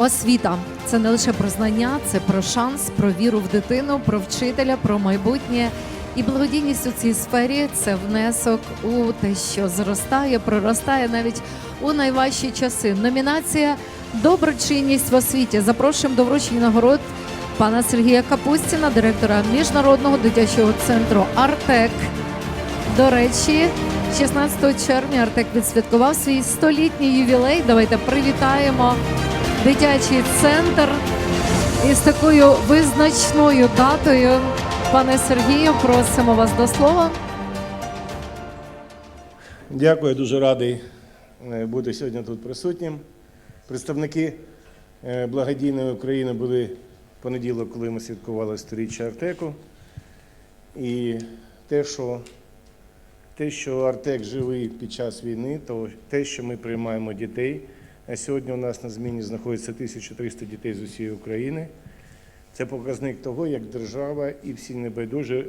Освіта це не лише про знання, це про шанс, про віру в дитину, про вчителя, про майбутнє. І благодійність у цій сфері це внесок у те, що зростає, проростає навіть у найважчі часи. Номінація Доброчинність в освіті. Запрошуємо до вручення нагород пана Сергія Капустіна, директора міжнародного дитячого центру Артек. До речі, 16 червня Артек відсвяткував свій столітній ювілей. Давайте привітаємо дитячий центр із такою визначною датою. Пане Сергію, просимо вас до слова. Дякую, дуже радий е, бути сьогодні тут присутнім. Представники е, благодійної України були в понеділок, коли ми святкували сторіччя Артеку. І те, що, те, що Артек живий під час війни, то те, що ми приймаємо дітей. Сьогодні у нас на зміні знаходиться 1300 дітей з усієї України. Це показник того, як держава і всі небайдужі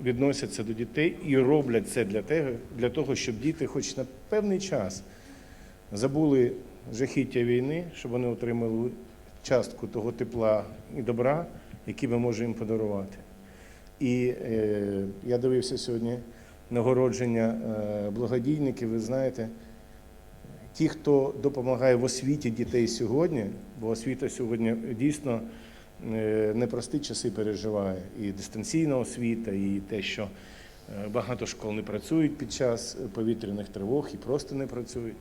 відносяться до дітей і роблять це для того, для того, щоб діти, хоч на певний час, забули жахіття війни, щоб вони отримали частку того тепла і добра, які ми можемо їм подарувати. І е, я дивився сьогодні нагородження е, благодійників. Ви знаєте, ті, хто допомагає в освіті дітей сьогодні, бо освіта сьогодні дійсно е, непрості часи переживає. І дистанційна освіта, і те, що е, багато школ не працюють під час повітряних тривог і просто не працюють.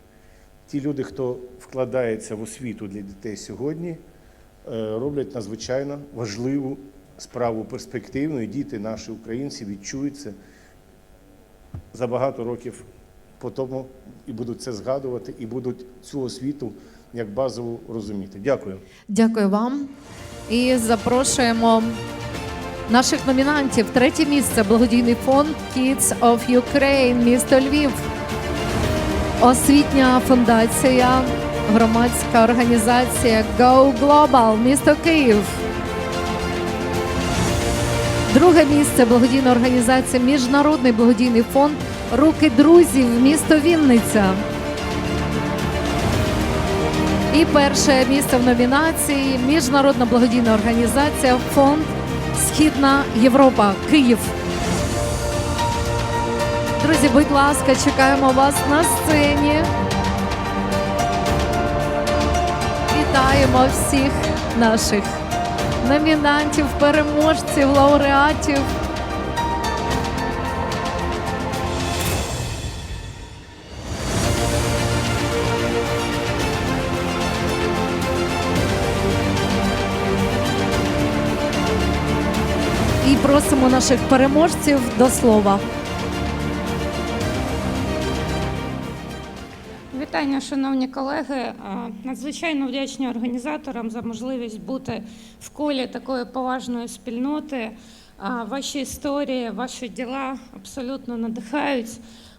Ті люди, хто вкладається в освіту для дітей сьогодні, е, роблять надзвичайно важливу справу перспективну, і діти, наші українці, відчують це за багато років по тому і будуть це згадувати, і будуть цю освіту як базову розуміти. Дякую. Дякую вам. І запрошуємо наших номінантів. Третє місце благодійний фонд Kids of Ukraine, місто Львів. Освітня фундація, громадська організація Go Global, місто Київ. Друге місце благодійна організація Міжнародний благодійний фонд Руки друзів, місто Вінниця. І перше місце в номінації Міжнародна благодійна організація Фонд Східна Європа Київ. Друзі, будь ласка, чекаємо вас на сцені. Вітаємо всіх наших номінантів, переможців, лауреатів. Просимо наших переможців до слова. Вітання, шановні колеги. Е, Надзвичайно вдячні організаторам за можливість бути в колі такої поважної спільноти. Е, Ваші історії, ваші діла абсолютно надихають.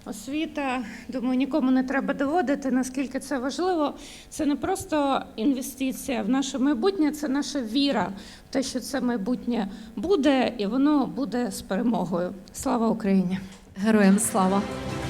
Освіта, думаю, нікому не треба доводити, наскільки це важливо. Це не просто інвестиція в наше майбутнє, це наша віра в те, що це майбутнє буде, і воно буде з перемогою. Слава Україні! Героям слава!